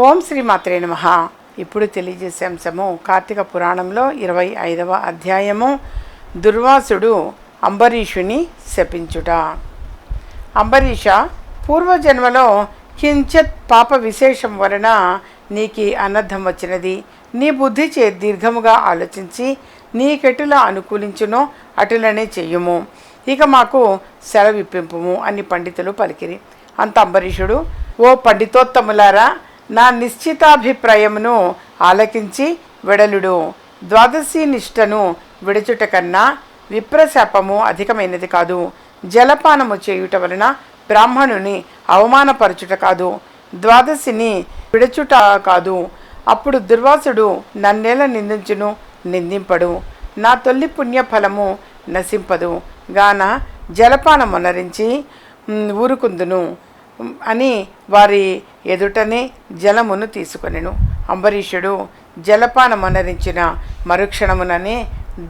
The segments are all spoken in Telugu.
ఓం శ్రీ మాత్రే నమ. ఇప్పుడు తెలియజేసే అంశము కార్తీక పురాణంలో ఇరవై ఐదవ అధ్యాయము. దుర్వాసుడు అంబరీషుని శపించుట. అంబరీష పూర్వజన్మలో కించిత్ పాప విశేషం వలన నీకి అనర్థం వచ్చినది. నీ బుద్ధి చే దీర్ఘముగా ఆలోచించి నీకెటులా అనుకూలించునో అటులనే చెయ్యుము ఇక మాకు సెలవిప్పింపుము అని పండితులు పలికిరి. అంత అంబరీషుడు ఓ పండితోత్తములారా నా నిశ్చితాభిప్రాయమును ఆలకించి వెడలుడు. ద్వాదశి నిష్టను విడుచుట కన్నా విప్రశాపము అధికమైనది కాదు. జలపానము చేయుట వలన బ్రాహ్మణుని అవమానపరచుట కాదు. ద్వాదశిని విడచుట కాదు. అప్పుడు దుర్వాసుడు నన్నేల నిందించును నిందింపడు. నా తొల్లి పుణ్యఫలము నశింపదు. గాన జలపానమునరించి ఊరుకుందును. అని వారి ఎదుటనే జలమును తీసుకొనెను. అంబరీషుడు జలపానమనరించిన మరుక్షణముననే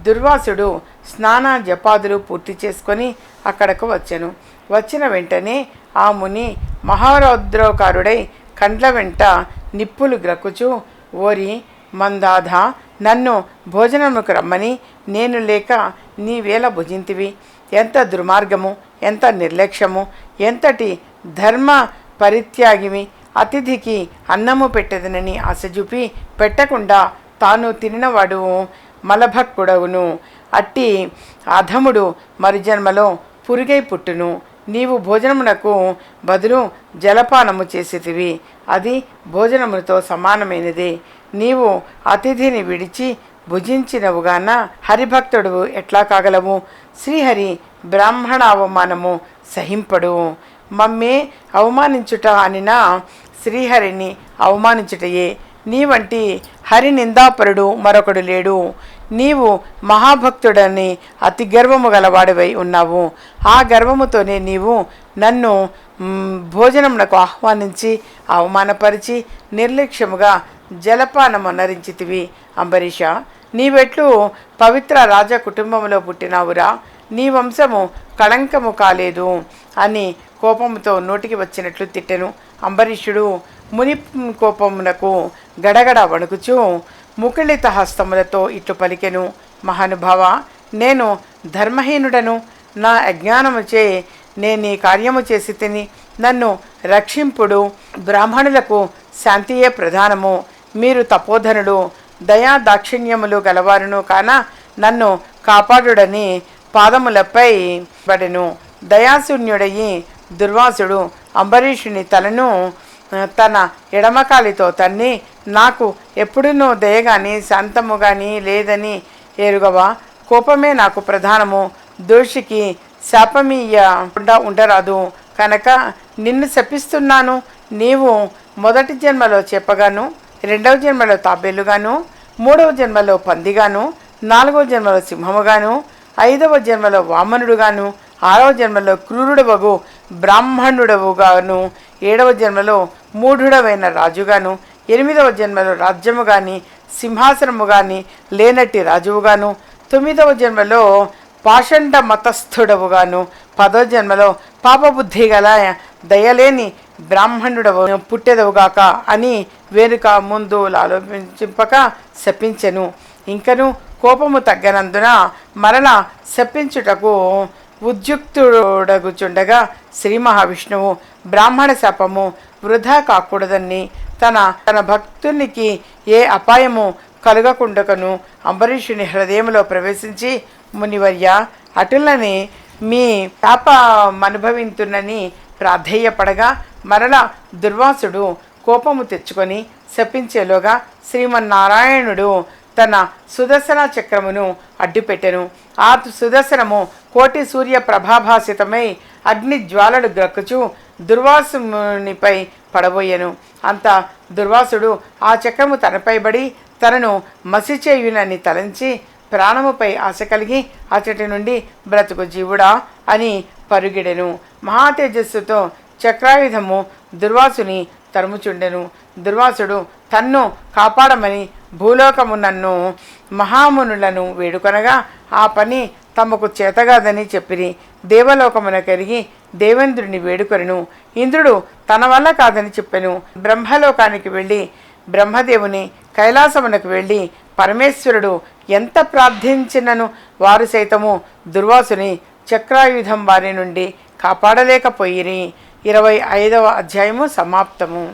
దుర్వాసుడు స్నాన జపాదులు పూర్తి చేసుకొని అక్కడకు వచ్చెను. వచ్చిన వెంటనే ఆ ముని మహారౌద్రోకారుడై కండ్ల వెంట నిప్పులు గ్రక్కుచు ఓరి మందాధ నన్ను భోజనముకు రమ్మని నేను లేక నీవేళ భుజింతివి. ఎంత దుర్మార్గము ఎంత నిర్లక్ష్యము ఎంతటి ధర్మ పరిత్యాగివి అతిథికి అన్నము పెట్టదనని ఆశ చూపి పెట్టకుండా తాను తినవాడు మలభక్కుడవును అట్టి అధముడు మరుజన్మలో పురుగై పుట్టును. నీవు భోజనమునకు బదులు జలపానము చేసేటివి అది భోజనముతో సమానమైనది. నీవు అతిథిని విడిచి భుజించినవుగాన హరిభక్తుడు ఎట్లా కాగలవు? శ్రీహరి బ్రాహ్మణావమానము సహింపడు. మమ్మే అవమానించుట అనినా శ్రీహరిని అవమానించుటయే. నీ వంటి హరి నిందాపరుడు మరొకడు లేడు. నీవు మహాభక్తుడని అతి గర్వము గలవాడివై ఉన్నావు. ఆ గర్వముతోనే నీవు నన్ను భోజనమునకు ఆహ్వానించి అవమానపరిచి నిర్లక్ష్యముగా జలపానము నరించితివి. అంబరీష నీవెట్లు పవిత్ర రాజ కుటుంబంలో పుట్టినావురా. నీ వంశము కళంకము కాలేదు అని కోపముతో నోటికి వచ్చినట్లు తిట్టెను. అంబరీషుడు ముని కోపమునకు గడగడ వణుకుచూ ముకుళిత హస్తములతో ఇట్లు పలికెను. మహానుభావ నేను ధర్మహీనుడను. నా అజ్ఞానముచే నేను ఈ కార్యము చేసి తిని నన్ను రక్షింపుడు బ్రాహ్మణులకు శాంతియే ప్రధానము. మీరు తపోధనుడు దయా దాక్షిణ్యములు గలవారును కాన నన్ను కాపాడుడని పాదములపై పడెను. దయాశూన్యుడయి దుర్వాసుడు అంబరీషుని తలను తన ఎడమకాలితో తన్ని నాకు ఎప్పుడునూ దయగాని శాంతము గాని లేదని ఎరుగవా? కోపమే నాకు ప్రధానము. దోషికి శాపమీయకుండా ఉండరాదు. కనుక నిన్ను శపిస్తున్నాను. నీవు మొదటి జన్మలో చెప్పగాను రెండవ జన్మలో తాబేలుగాను మూడవ జన్మలో పందిగాను నాలుగవ జన్మలో సింహముగాను ఐదవ జన్మలో వామనుడుగాను ఆరవ జన్మలో క్రూరుడవగు బ్రాహ్మణుడవుగాను ఏడవ జన్మలో మూఢుడవైన రాజుగాను ఎనిమిదవ జన్మలో రాజ్యము కానీ సింహాసనము కానీ లేనట్టి రాజువుగాను తొమ్మిదవ జన్మలో పాషండ మతస్థుడవుగాను పదో జన్మలో పాపబుద్ధి గల దయలేని బ్రాహ్మణుడవు పుట్టెదవుగాక అని వేనుక ముందు ఆలోచింపక శపించెను. ఇంకను కోపము తగ్గనందున మరల శపించుటకు ఉద్యుక్తుడగుచుండగా శ్రీ మహావిష్ణువు బ్రాహ్మణ శాపము వృధా కాకూడదని తన తన భక్తునికి ఏ అపాయము కలగకుండకను అంబరీషుని హృదయంలో ప్రవేశించి మునివర్య అటులని మీ శాపమనుభవింతునని ప్రాధేయపడగా మరల దుర్వాసుడు కోపము తెచ్చుకొని శపించేలోగా శ్రీమన్నారాయణుడు తన సుదర్శన చక్రమును అడ్డుపెట్టెను. ఆ సుదర్శనము కోటి సూర్య ప్రభాభాసితమై అగ్ని జ్వాలలు గ్రక్కుచు దుర్వాసునిపై పడబోయెను. అంత దుర్వాసుడు ఆ చక్రము తనపై బడి తనను మసిచేయునని తలంచి ప్రాణముపై ఆశ కలిగి అతటి నుండి బ్రతుకు జీవుడా అని పరుగిడెను. మహాతేజస్సుతో చక్రాయుధము దుర్వాసుని తరుముచుండెను. దుర్వాసుడు తన్ను కాపాడమని భూలోకము నన్ను మహామునులను వేడుకొనగా ఆ పని తమకు చేతగాదని చెప్పిరి. దేవలోకమున కరిగి దేవేంద్రుని వేడుకొనెను. ఇంద్రుడు తన వల్ల కాదని చెప్పెను. బ్రహ్మలోకానికి వెళ్ళి బ్రహ్మదేవుని కైలాసమునకు వెళ్ళి పరమేశ్వరుడు ఎంత ప్రార్థించినను వారు సైతము దుర్వాసుని చక్రాయుధం వారి నుండి కాపాడలేకపోయిరి. ఇరవై ఐదవ అధ్యాయము సమాప్తము.